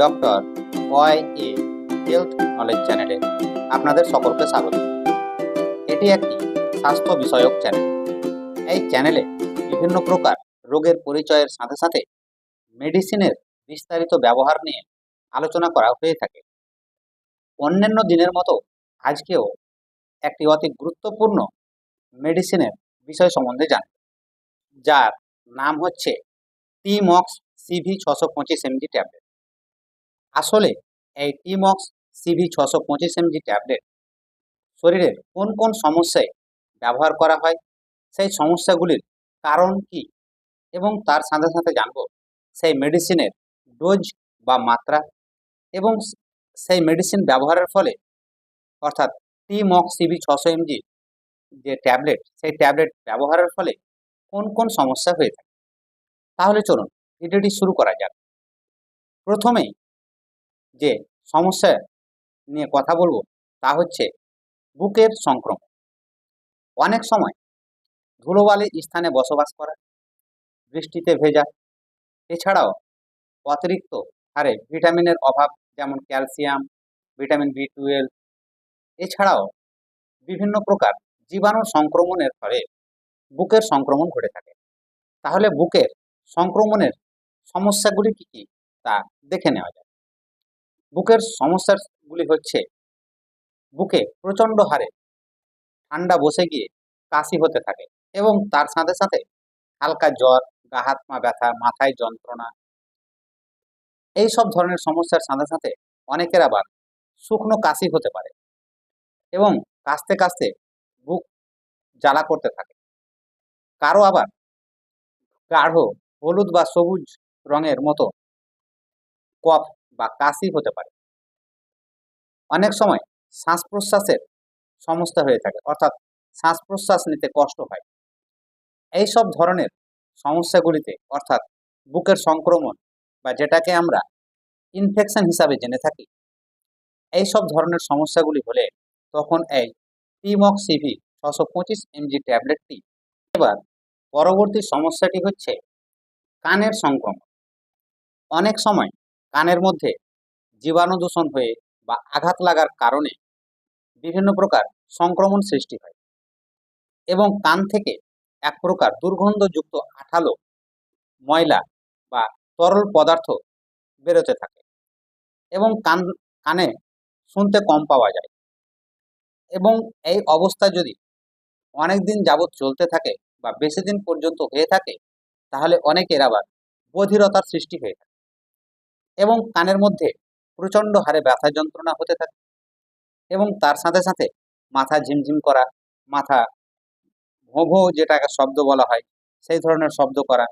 Doctor Y A health knowledge চ্যানেলে আপনাদের সকলকে স্বাগত। এটি একটি স্বাস্থ্য বিষয়ক চ্যানেল। এই চ্যানেলে বিভিন্ন প্রকার রোগের পরিচয়ের সাথে সাথে মেডিসিনের বিস্তারিত ব্যবহার নিয়ে আলোচনা করা হয়ে থাকে। অন্যান্য দিনের মতো আজকেও একটি অতি গুরুত্বপূর্ণ মেডিসিনের বিষয় সম্বন্ধে জান যার নাম হচ্ছে টিমক্স সিভি ছশো পঁচিশ এমজি ট্যাবলেট। আসলে এই টিমক্স সিভি ছশো পঁচিশ এমজি ট্যাবলেট শরীরের কোন কোন সমস্যায় ব্যবহার করা হয়, সেই সমস্যাগুলির কারণ কি এবং তার সাথে সাথে জানব সেই মেডিসিনের ডোজ বা মাত্রা এবং সেই মেডিসিন ব্যবহারের ফলে অর্থাৎ টিমক্স সিভি ছশো এমজি যে ট্যাবলেট সেই ট্যাবলেট ব্যবহারের ফলে কোন কোন সমস্যা হয়ে থাকে। তাহলে চলুন ভিডিওটি শুরু করা যাক। প্রথমেই যে সমস্যা নিয়ে কথা বলব তা হচ্ছে বুকের সংক্রমণ। অনেক সময় ধুলোবালি স্থানে বসবাস করা, বৃষ্টিতে ভেজা, এছাড়াও অতিরিক্ত হারে ভিটামিনের অভাব যেমন ক্যালসিয়াম, ভিটামিন বি টুয়েলভ, এছাড়াও বিভিন্ন প্রকার জীবাণু সংক্রমণের ফলে বুকের সংক্রমণ ঘটে থাকে। তাহলে বুকের সংক্রমণের সমস্যাগুলি কি কি তা দেখে নেওয়া যায় বুকের সমস্যাগুলি হচ্ছে বুকে প্রচণ্ড হারে, ঠান্ডা বসে গিয়ে কাশি হতে থাকে এবং তার সাথে সাথে হালকা জ্বর, গা হাত পা ব্যথা, মাথায় যন্ত্রণা। এই সব ধরনের সমস্যার সাথে সাথে অনেকের আবার শুকনো কাশি হতে পারে এবং কাশতে কাশতে বুক জ্বালা করতে থাকে। কারও আবার গাঢ় হলুদ বা সবুজ রঙের মতো কফ বা কাশি হতে পারে। অনেক সময় শ্বাস প্রশ্বাসের সমস্যা হয়ে থাকে, অর্থাৎ শ্বাস প্রশ্বাস নিতে কষ্ট হয়। এই সব ধরনের সমস্যাগুলিতে, অর্থাৎ বুকের সংক্রমণ বা যেটাকে আমরা ইনফেকশন হিসাবে জেনে থাকি এই সব ধরনের সমস্যাগুলি হলে তখন এই টিমক সিভি ছশো পঁচিশ এমজি ট্যাবলেটটি এবার পরবর্তী সমস্যাটি হচ্ছে কানের সংক্রমণ। অনেক সময় কানের মধ্যে জীবাণু দূষণ হয়ে বা আঘাত লাগার কারণে বিভিন্ন প্রকার সংক্রমণ সৃষ্টি হয় এবং কান থেকে এক প্রকার দুর্গন্ধযুক্ত আঠালো, ময়লা বা তরল পদার্থ বেরোতে থাকে এবং কান, কানে শুনতে কম পাওয়া যায় এবং এই অবস্থা যদি অনেক দিন যাবৎ চলতে থাকে বা বেশি দিন পর্যন্ত হয়ে থাকে তাহলে অনেকের আবার বধিরতার সৃষ্টি হয়ে থাকে। এবং কানের মধ্যে প্রচণ্ড হারে ব্যথা যন্ত্রণা হতে থাকে এবং তার সাথে সাথে মাথা ঝিমঝিম করা, মাথা ভোঁ ভোঁ যেটাকে শব্দ বলা হয়, সেই ধরনের শব্দ করা,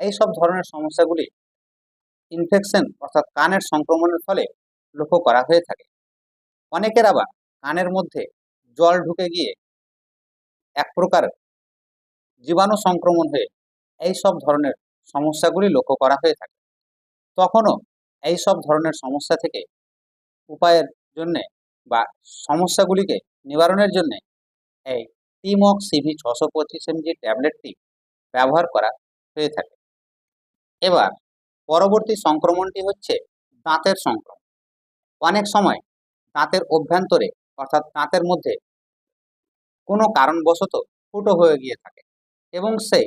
এই সব ধরনের সমস্যাগুলি ইনফেকশন অর্থাৎ কানের সংক্রমণের ফলে লক্ষ্য করা হয়ে থাকে। অনেকের আবার কানের মধ্যে জল ঢুকে গিয়ে এক প্রকার জীবাণু সংক্রমণ হয়ে এই সব ধরনের সমস্যাগুলি লক্ষ্য করা হয়ে থাকে। তখনও এই সব ধরনের সমস্যা থেকে উপায়ের জন্যে বা সমস্যাগুলিকে নিবারণের জন্যে এই টিমক সিভি ছশো পঁচিশ এমজি ট্যাবলেটটি ব্যবহার করা হয়ে থাকে। এবার পরবর্তী সংক্রমণটি হচ্ছে দাঁতের সংক্রমণ। অনেক সময় দাঁতের অভ্যন্তরে অর্থাৎ দাঁতের মধ্যে কোনো কারণবশত ফুটো হয়ে গিয়ে থাকে এবং সেই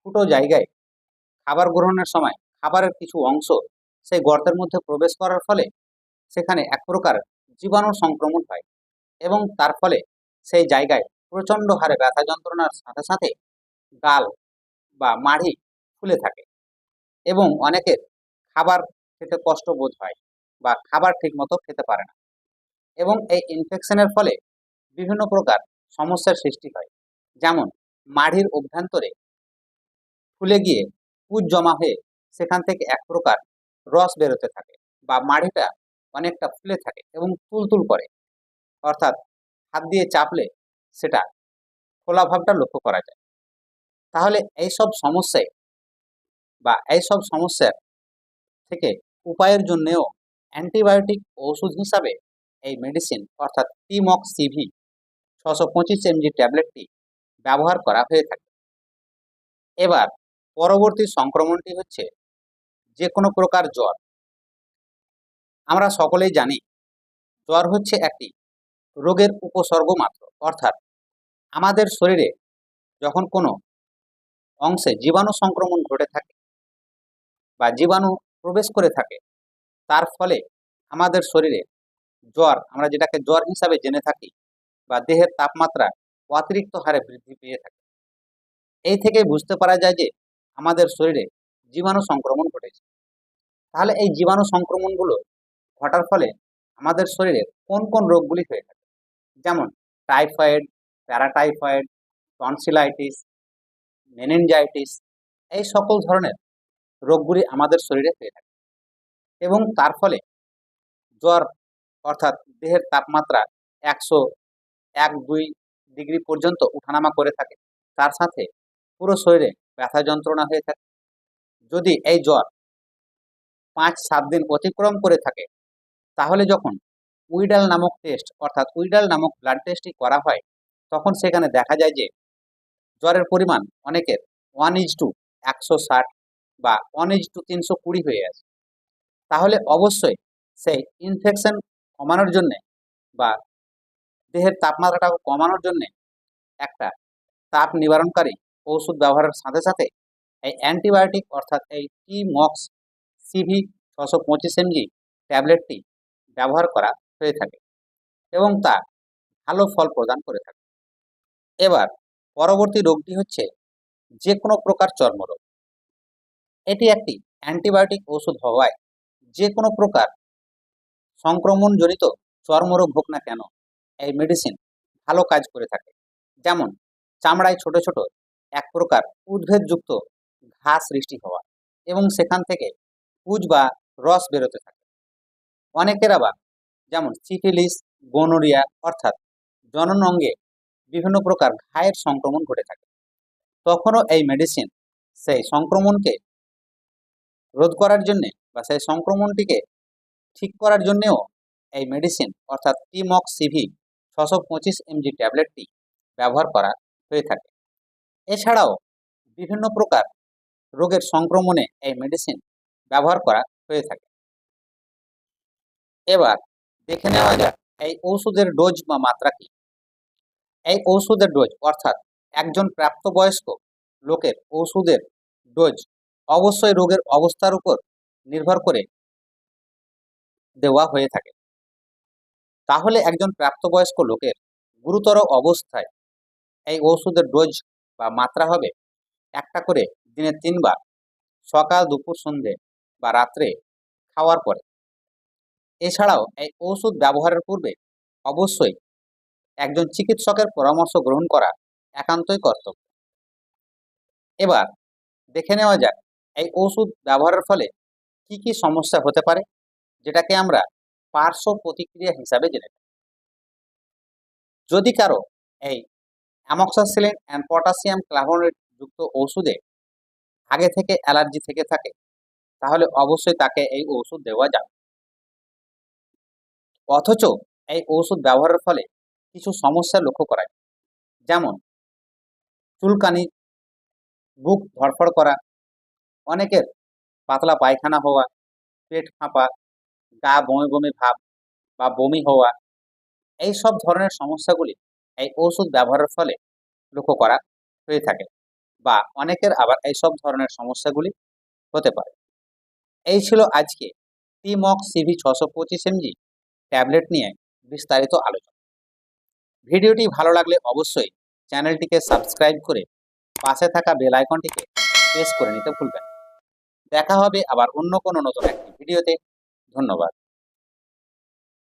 ফুটো জায়গায় খাবার গ্রহণের সময় খাবারের কিছু অংশ সেই গর্তের মধ্যে প্রবেশ করার ফলে সেখানে এক প্রকার জীবাণু সংক্রমণ হয় এবং তার ফলে সেই জায়গায় প্রচণ্ড হারে ব্যথা যন্ত্রণার সাথে সাথে গাল বা মাড়ি ফুলে থাকে এবং অনেকের খাবার খেতে কষ্ট বোধ হয় বা খাবার ঠিকমতো খেতে পারে না এবং এই ইনফেকশনের ফলে বিভিন্ন প্রকার সমস্যার সৃষ্টি হয়। যেমন মাড়ির অভ্যন্তরে ফুলে গিয়ে পুজ জমা হয়ে সেখান থেকে এক প্রকার রস বেরোতে থাকে বা মাড়িটা অনেকটা ফুলে থাকে এবং তুলতুল করে। অর্থাৎ হাত দিয়ে চাপলে সেটা খোলা ভাবটা লক্ষ্য করা যায়। তাহলে এই সব সমস্যায় বা এই সব সমস্যার থেকে উপায়ের জন্যেও অ্যান্টিবায়োটিক ওষুধ হিসাবে এই মেডিসিন অর্থাৎ টিমক সিভি ছশো পঁচিশ এমজি ট্যাবলেটটি ব্যবহার করা হয়ে থাকে। এবার পরবর্তী সংক্রমণটি হচ্ছে যে কোনো প্রকার জ্বর। আমরা সকলেই জানি জ্বর হচ্ছে একটি রোগের উপসর্গ মাত্র। অর্থাৎ আমাদের শরীরে যখন কোনো অংশে জীবাণু সংক্রমণ ঘটে থাকে বা জীবাণু প্রবেশ করে থাকে, তার ফলে আমাদের শরীরে জ্বর, আমরা যেটাকে জ্বর হিসাবে জেনে থাকি বা দেহের তাপমাত্রা অতিরিক্ত হারে বৃদ্ধি পেয়ে থাকে। এই থেকে বুঝতে পারা যায় যে আমাদের শরীরে জীবাণু সংক্রমণ ঘটেছে তাহলে এই জীবাণু সংক্রমণগুলো ঘটার ফলে আমাদের শরীরে কোন কোন রোগগুলি হয়ে থাকে? যেমন টাইফয়েড, প্যারাটাইফয়েড, টনসিলাইটিস, মেনিনজাইটিস, এই সকল ধরনের রোগগুলি আমাদের শরীরে হয়ে থাকে। এবং তার ফলে জ্বর অর্থাৎ দেহের তাপমাত্রা একশো এক দুই ডিগ্রি পর্যন্ত উঠানামা করে থাকে। তার সাথে পুরো শরীরে ব্যথা যন্ত্রণা হয়ে থাকে। যদি এই জ্বর পাঁচ সাত দিন অতিক্রম করে থাকে। তাহলে যখন উইডাল নামক টেস্ট অর্থাৎ উইডাল নামক ব্লাড টেস্টটি করা হয়, তখন সেখানে দেখা যায় যে জ্বরের পরিমাণ অনেকের ওয়ান ইজ টু একশো ষাট বা ওয়ান ইজ টু তিনশো কুড়ি হয়ে আছে। তাহলে অবশ্যই সেই ইনফেকশন কমানোর জন্যে বা দেহের তাপমাত্রাটাকে কমানোর জন্যে একটা তাপ নিবারণকারী ওষুধ ব্যবহারের সাথে সাথে এই অ্যান্টিবায়োটিক অর্থাৎ এই টি মক্স সিভি ছশো পঁচিশ এমজি ট্যাবলেটটি ব্যবহার করা হয়ে থাকে এবং তা ভালো ফল প্রদান করে থাকে। এবার পরবর্তী রোগটি হচ্ছে যে কোনো প্রকার চর্মরোগ। এটি একটি অ্যান্টিবায়োটিক ওষুধ হওয়ায় যে কোনো প্রকার সংক্রমণজনিত চর্মরোগ হোক না কেন, এই মেডিসিন ভালো কাজ করে থাকে। যেমন চামড়ায় ছোট ছোট এক প্রকার উদ্ভিদযুক্ত ঘা সৃষ্টি হওয়া এবং সেখান থেকে পুজ বা রস বেরোতে থাকে। অনেকের আবার যেমন সিফিলিস, গোনোরিয়া অর্থাৎ জনন অঙ্গে বিভিন্ন প্রকার ঘায়ের সংক্রমণ ঘটে থাকে। তখনও এই মেডিসিন সেই সংক্রমণকে রোধ করার জন্যে বা সেই সংক্রমণটিকে ঠিক করার জন্যেও এই মেডিসিন অর্থাৎ টিমক্স সিভি ছশো পঁচিশ এমজি ট্যাবলেটটি ব্যবহার করা হয়ে থাকে। এছাড়াও বিভিন্ন প্রকার রোগের সংক্রমণে এই মেডিসিন ব্যবহার করা হয়ে থাকে। এবার দেখে নেওয়া যাক এই ঔষধের ডোজ বা মাত্রা কি? এই ঔষধের ডোজ অর্থাৎ একজন প্রাপ্তবয়স্ক লোকের ওষুধের ডোজ অবশ্যই রোগের অবস্থার উপর নির্ভর করে দেওয়া হয়ে থাকে। তাহলে একজন প্রাপ্তবয়স্ক লোকের গুরুতর অবস্থায় এই ওষুধের ডোজ বা মাত্রা হবে একটা করে দিনে তিনবার, সকাল, দুপুর, সন্ধে বা রাত্রে খাওয়ার পরে। এছাড়াও এই ওষুধ ব্যবহারের পূর্বে অবশ্যই একজন চিকিৎসকের পরামর্শ গ্রহণ করা একান্তই কর্তব্য। এবার দেখে নেওয়া যাক এই ওষুধ ব্যবহারের ফলে কি কি সমস্যা হতে পারে, যেটাকে আমরা পার্শ্ব প্রতিক্রিয়া হিসাবে জেনে থাকি। যদি কারও এই অ্যামক্সাসিলিন অ্যান্ড পটাশিয়াম ক্লাভোনেট যুক্ত ওষুধে আগে থেকে অ্যালার্জি থেকে থাকে তাহলে অবশ্যই তাকে এই ওষুধ দেওয়া যাবে। অথচ এই ওষুধ ব্যবহারের ফলে কিছু সমস্যা লক্ষ্য করা যায়। যেমন, চুলকানি, বুক ধরফড় করা, অনেকের পাতলা পায়খানা হওয়া, পেট ফাঁপা, গা বমি বমি ভাব বা বমি হওয়া, এই সব ধরনের সমস্যাগুলি এই ওষুধ ব্যবহারের ফলে লক্ষ্য করা হয়ে থাকে বা অনেকের আবার এই সব ধরনের সমস্যাগুলি হতে পারে। এই ছিল আজকে টিমক সিভি ছশো পঁচিশ এমজি ট্যাবলেট নিয়ে বিস্তারিত আলোচনা। ভিডিওটি ভালো লাগলে অবশ্যই চ্যানেলটিকে সাবস্ক্রাইব করে পাশে থাকা বেল আইকনটিকে প্রেস করে নিতে ভুলবেন দেখা হবে আবার অন্য কোনো নতুন একটি ভিডিওতে। ধন্যবাদ।